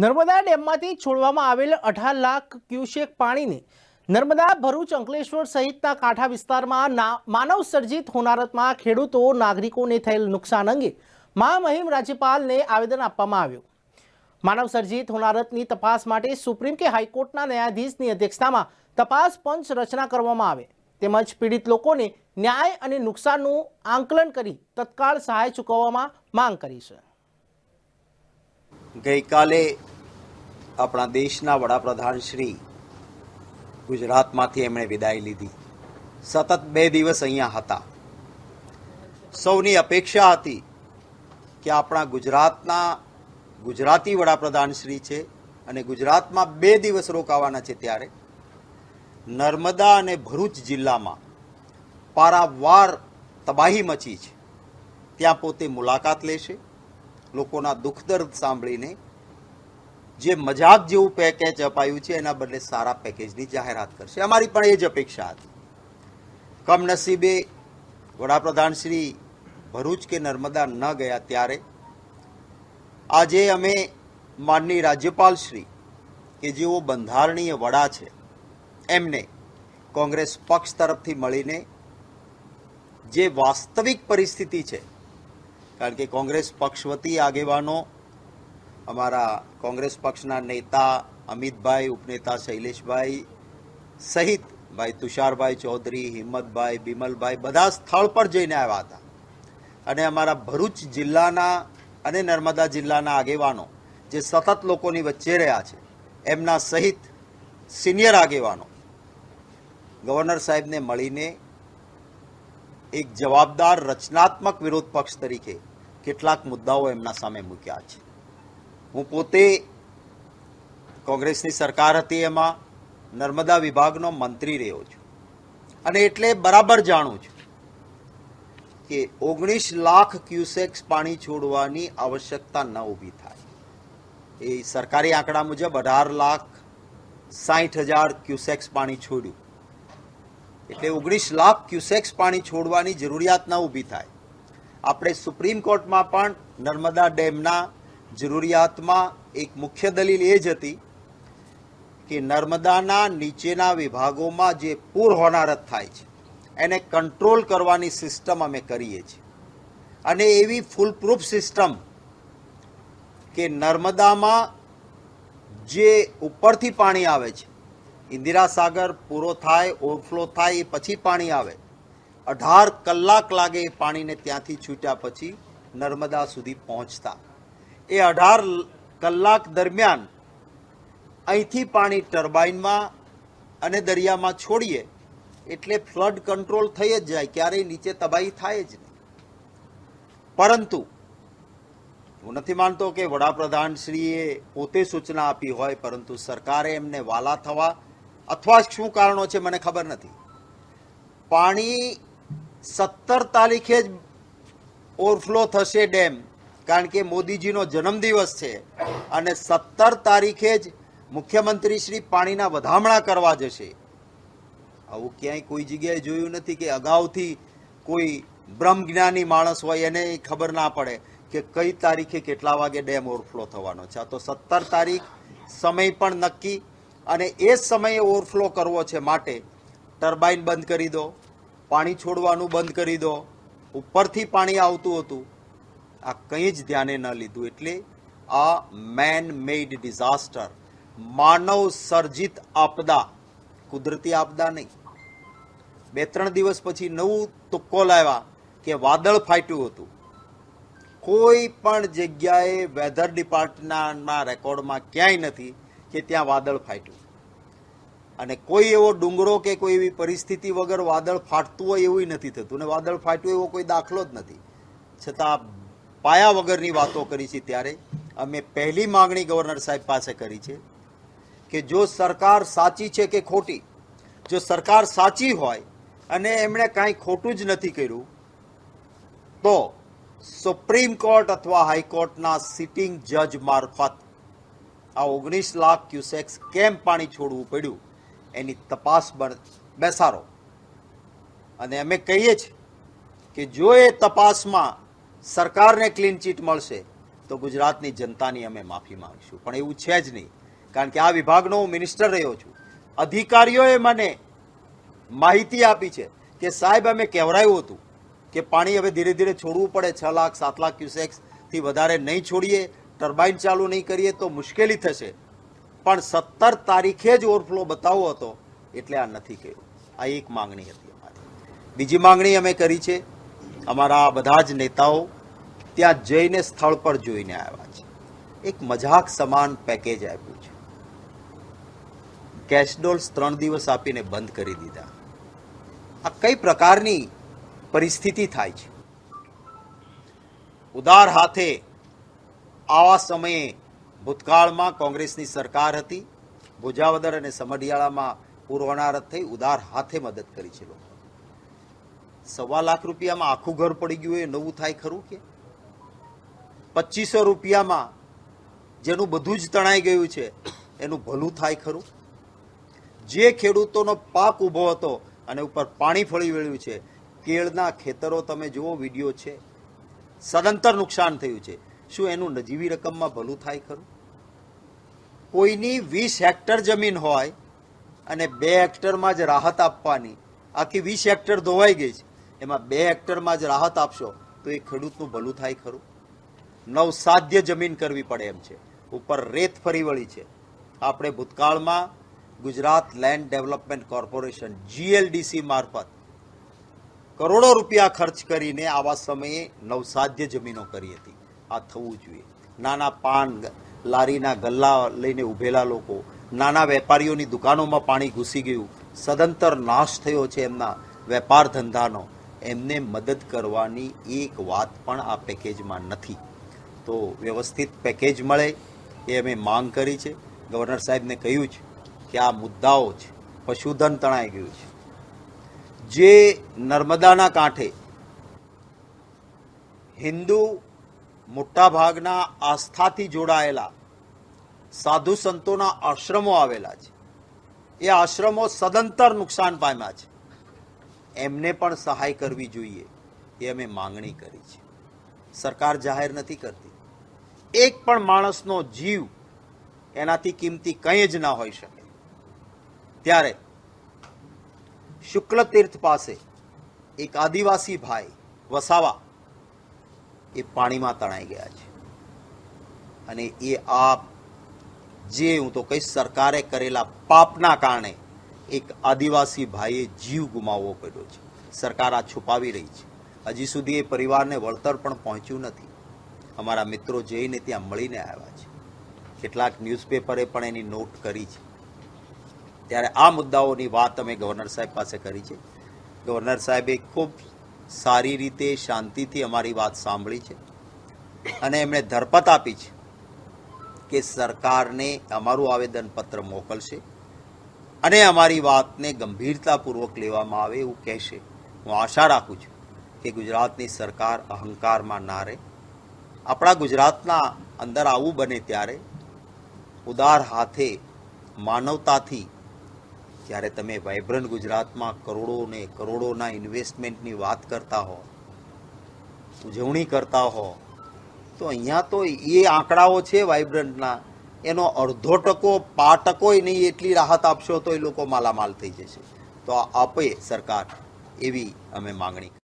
નર્મદા ડેમમાંથી છોડવામાં આવેલ અઢાર લાખ ક્યુસેક પાણીને નર્મદા, ભરૂચ, અંકલેશ્વર સહિતના કાંઠા વિસ્તારમાં માનવ સર્જિત હોનારતમાં ખેડૂતો, નાગરિકોને થયેલ નુકસાન અંગે મહામહિમ રાજ્યપાલને આવેદન આપવામાં આવ્યું. માનવ સર્જિત હોનારતની તપાસ માટે સુપ્રીમ કે હાઈકોર્ટના ન્યાયાધીશની અધ્યક્ષતામાં તપાસ પંચ રચના કરવામાં આવે. તેમજ પીડિત લોકોને ન્યાય અને નુકસાનનું આંકલન કરી તત્કાળ સહાય ચૂકવવામાં માંગ કરી છે. ગઈકાલે આપણા દેશના વડાપ્રધાન શ્રી ગુજરાતમાંથી એમણે વિદાય લીધી. સતત બે દિવસ અહીંયા હતા. સૌની અપેક્ષા હતી કે આપણા ગુજરાતના ગુજરાતી વડાપ્રધાન શ્રી છે અને ગુજરાતમાં બે દિવસ રોકાવાના છે ત્યારે નર્મદા અને ભરૂચ જિલ્લામાં પારાવાર તબાહી મચી છે. ત્યાં પોતે મુલાકાત લેશે. લોકોના દુઃખ દર્દ સાંભળીને જે મજાક જેવું પેકેજ અપાયું છે, એના બદલે સારા પેકેજની જાહેરાત કરશે. અમારી પણ એ જ અપેક્ષા હતી. કમનસીબે વડાપ્રધાન શ્રી ભરૂચ કે નર્મદા ન ગયા ત્યારે આજે અમે માનની રાજ્યપાલ શ્રી કે જેઓ બંધારણીય વડા છે, એમને કોંગ્રેસ પક્ષ તરફથી મળીને જે વાસ્તવિક પરિસ્થિતિ છે કારણ કે કોંગ્રેસ પક્ષ વતી આગેવાનો, અમારા કોંગ્રેસ પક્ષના નેતા અમિતભાઈ, ઉપનેતા શૈલેષભાઈ સહિત ભાઈ તુષારભાઈ ચૌધરી, હિંમતભાઈ, બિમલભાઈ બધા સ્થળ પર જઈને આવ્યા હતા. અને અમારા ભરૂચ જિલ્લાના અને નર્મદા જિલ્લાના આગેવાનો જે સતત લોકોની વચ્ચે રહ્યા છે, એમના સહિત સિનિયર આગેવાનો ગવર્નર સાહેબને મળીને એક જવાબદાર રચનાત્મક વિરોધ પક્ષ તરીકે કેટલાક મુદ્દાઓ એમના સામે મૂક્યા છે. હું પોતે કોંગ્રેસની સરકાર હતી એમાં નર્મદા વિભાગનો મંત્રી રહ્યો છું. અને એટલે બરાબર જાણું છું કે ઓગણીસ લાખ ક્યુસેક્સ પાણી છોડવાની આવશ્યકતા ન ઊભી થાય. એ સરકારી આંકડા મુજબ અઢાર લાખ સાઠ હજાર ક્યુસેક્સ પાણી છોડ્યું. એટલે ઓગણીસ લાખ ક્યુસેક્સ પાણી છોડવાની જરૂરિયાત ન ઊભી થાય. આપણે સુપ્રીમ કોર્ટમાં પણ નર્મદા ડેમના જરૂરિયાતમાં એક મુખ્ય દલીલ એ જ હતી કે નર્મદાના નીચેના વિભાગોમાં જે પૂર હોનારત થાય છે, એને કંટ્રોલ કરવાની સિસ્ટમ અમે કરીએ છીએ. અને એવી ફૂલ પ્રૂફ સિસ્ટમ કે નર્મદામાં જે ઉપરથી પાણી આવે છે ઇન્દિરા સાગર પૂરો થાય, ઓવરફ્લો થાય, એ પછી પાણી આવે. અઢાર કલાક લાગે એ પાણીને ત્યાંથી છૂટ્યા પછી નર્મદા સુધી પહોંચતા. એ અઢાર કલાક દરમિયાન અહીંથી પાણી ટર્બાઇનમાં અને દરિયામાં છોડીએ, એટલે ફ્લડ કંટ્રોલ થઈ જ જાય, ક્યારેય નીચે તબાહી થાય જ નહીં. પરંતુ હું નથી માનતો કે વડાપ્રધાન શ્રીએ પોતે સૂચના આપી હોય, પરંતુ સરકારે એમને વાલા થવા અથવા શું કારણો છે મને ખબર નથી. પાણી સત્તર તારીખે જ ઓવરફ્લો થશે ડેમ, કારણ કે મોદીજીનો જન્મદિવસ છે. અને સત્તર તારીખે જ મુખ્યમંત્રી શ્રી પાણીના વધામણા કરવા જશે. આવું ક્યાંય કોઈ જગ્યાએ જોયું નથી કે અગાઉથી કોઈ બ્રહ્મજ્ઞાની માણસ હોય એને ખબર ના પડે કે કઈ તારીખે કેટલા વાગે ડેમ ઓવરફ્લો થવાનો છે. આ તો સત્તર તારીખ, સમય પણ નક્કી. અને એ સમયે ઓવરફ્લો કરવો છે માટે, ટર્બાઇન બંધ કરી દો, પાણી છોડવાનું બંધ કરી દો, ઉપરથી પાણી આવતું હતું. આ કંઈ જ ધ્યાને ન લીધું એટલે આ મેન મેડ ડિઝાસ્ટર માનવ સર્જિત આપદા, કુદરતી આપદા નહીં. બે ત્રણ દિવસ પછી નવું તુક્કો લાવ્યા કે વાદળ ફાટ્યું હતું. કોઈ પણ જગ્યાએ વેધર ડિપાર્ટમેન્ટના રેકોર્ડમાં ક્યાંય નથી કે ત્યાં વાદળ ફાટ્યું. અને કોઈ એવો ડુંગરો કે કોઈ એવી પરિસ્થિતિ વગર વાદળ ફાટતું હોય એવું નથી થતું. ને વાદળ ફાટ્યું એવો કોઈ દાખલો જ નથી. છતાં પાયા વગરની વાતો કરી છે ત્યારે અમે પહેલી માંગણી ગવર્નર સાહેબ પાસે કરી છે કે જો સરકાર સાચી છે કે ખોટી, જો સરકાર સાચી હોય અને એમણે કાંઈ ખોટું જ નથી કર્યું, તો સુપ્રીમ કોર્ટ અથવા હાઈકોર્ટના સિટિંગ જજ મારફત આ ઓગણીસ લાખ ક્યુસેક્સ કેમ પાણી છોડવું પડ્યું? એની તપાસ બેસારો અને અમે કહીએ છીએ કે જો એ તપાસમાં સરકારને ક્લીન ચીટ મળશે, તો ગુજરાતની જનતાની અમે માફી માંગીશું. પણ એવું છે જ નહીં. કારણ કે આ વિભાગનો હું મિનિસ્ટર રહ્યો છું. અધિકારીઓએ મને માહિતી આપી છે કે સાહેબ, અમે કહેવરાયું હતું કે પાણી હવે ધીરે ધીરે છોડવું પડે. છ લાખ, સાત લાખ ક્યુસેક્સથી વધારે નહીં છોડીએ. ટર્બાઇન ચાલુ નહીં કરીએ તો મુશ્કેલી થશે. પણ સત્તર તારીખે જ ઓવરફ્લો બતાવો હતો એટલે આ નથી કર્યું આ એક માંગણી હતી અમારી. બીજી માંગણી અમે કરી છે. અમારા બધા જ નેતાઓ ત્યાં જઈને સ્થળ પર જોઈને આવ્યા છે. એક મજાક સમાન પેકેજ આપ્યું છે. કેશડોલ્સ ત્રણ દિવસ આપીને બંધ કરી દીધા. આ કઈ પ્રકારની પરિસ્થિતિ થાય છે? ઉદાર હાથે આવા સમયે ભૂતકાળમાં કોંગ્રેસની સરકાર હતી. ભુજાવદર અને સમઢિયાળામાં પૂર્વનારત થઈ ઉદાર હાથે મદદ કરી છે લોકો. સવા લાખ રૂપિયામાં આખું ઘર પડી ગયું એ નવું થાય ખરું કે? પચીસો રૂપિયામાં જેનું બધું જ તણાઈ ગયું છે એનું ભલું થાય ખરું? જે ખેડૂતોનો પાક ઊભો હતો અને ઉપર પાણી ફળી વળ્યું છે, કેળના ખેતરો તમે જુઓ, વીડિયો છે. સદંતર નુકસાન થયું છે. શું એનું નજીવી રકમમાં ભલું થાય ખરું? કોઈની વીસ હેક્ટર જમીન હોય અને બે હેક્ટરમાં જ રાહત આપવાની, આખી વીસ હેક્ટર ધોવાઈ ગઈ છે, એમાં બે હેક્ટરમાં જ રાહત આપશો, તો એ ખેડૂતનું ભલું થાય ખરું? નવસાધ્ય જમીન કરવી પડે એમ છે, ઉપર રેત ફરી વળી છે. આપણે ભૂતકાળમાં Gujarat land development corporation GLDC મારફત કરોડો રૂપિયા ખર્ચ કરીને આવા સમયે નવસાધ્ય જમીનો કરી હતી. આ થવું જોઈએ. નાના પાન લારીના ગલ્લા લઈને ઊભેલા લોકો, નાના વેપારીઓની દુકાનોમાં પાણી ઘૂસી ગયું. સદંતર નાશ થયો છે એમના વેપાર ધંધાનો. એમને મદદ કરવાની એક વાત પણ આ પેકેજમાં નથી. તો વ્યવસ્થિત પેકેજ મળે એ અમે માંગ કરી છે. ગવર્નર સાહેબને કહ્યું છે કે આ મુદ્દાઓ છે. પશુધન તણાઈ ગયું છે. જે નર્મદાના કાંઠે હિન્દુ મોટાભાગના આસ્થાથી જોડાયેલા સાધુ સંતોના આશ્રમો આવેલા છે. એ આશ્રમો સદંતર નુકસાન પામ્યા છે. એમને પણ સહાય કરવી જોઈએ એ અમે માંગણી કરી છે. સરકાર જાહેર નથી કરતી. એક પણ માણસનો જીવ એનાથી કિંમતી કંઈ જ ના હોઈ શકે. ત્યારે શુક્લ તીર્થ પાસે એક આદિવાસી ભાઈ વસાવા એ પાણીમાં તણાઈ ગયા છે. અને એ આ જે હું તો કહીશ, સરકારે કરેલા પાપના કારણે એક આદિવાસી ભાઈએ જીવ ગુમાવવો પડ્યો છે. સરકાર આ છુપાવી રહી છે. હજી સુધી એ પરિવારને વળતર પણ પહોંચ્યું નથી. અમારા મિત્રો જઈને ત્યાં મળીને આવ્યા છે. કેટલાક ન્યૂઝપેપરે પણ એની નોટ કરી છે. ત્યારે આ મુદ્દાઓની વાત અમે ગવર્નર સાહેબ પાસે કરી છે. ગવર્નર સાહેબે ખૂબ સારી રીતે શાંતિથી અમારી વાત સાંભળી છે. અને એમણે ધરપત આપી છે કે સરકારને અમારું આવેદનપત્ર મોકલશે અને અમારી વાતને ગંભીરતાપૂર્વક લેવામાં આવે એવું કહેશે. હું આશા રાખું છું કે ગુજરાતની સરકાર અહંકારમાં ના રહે. આપણા ગુજરાતના અંદર આવું બને ત્યારે ઉદાર હાથે માનવતાથી જ્યારે તમે વાઇબ્રન્ટ ગુજરાતમાં કરોડો ને કરોડોના ઇન્વેસ્ટમેન્ટની વાત કરતા હો, ઉજવણી કરતા હો, તો અહીંયા તો એ આંકડાઓ છે વાઇબ્રન્ટના એનો અડધો ટકો, પા ટકોય નહીં એટલી રાહત આપશો તો એ લોકો માલામાલ થઈ જશે. તો આપે સરકાર એવી અમે માંગણી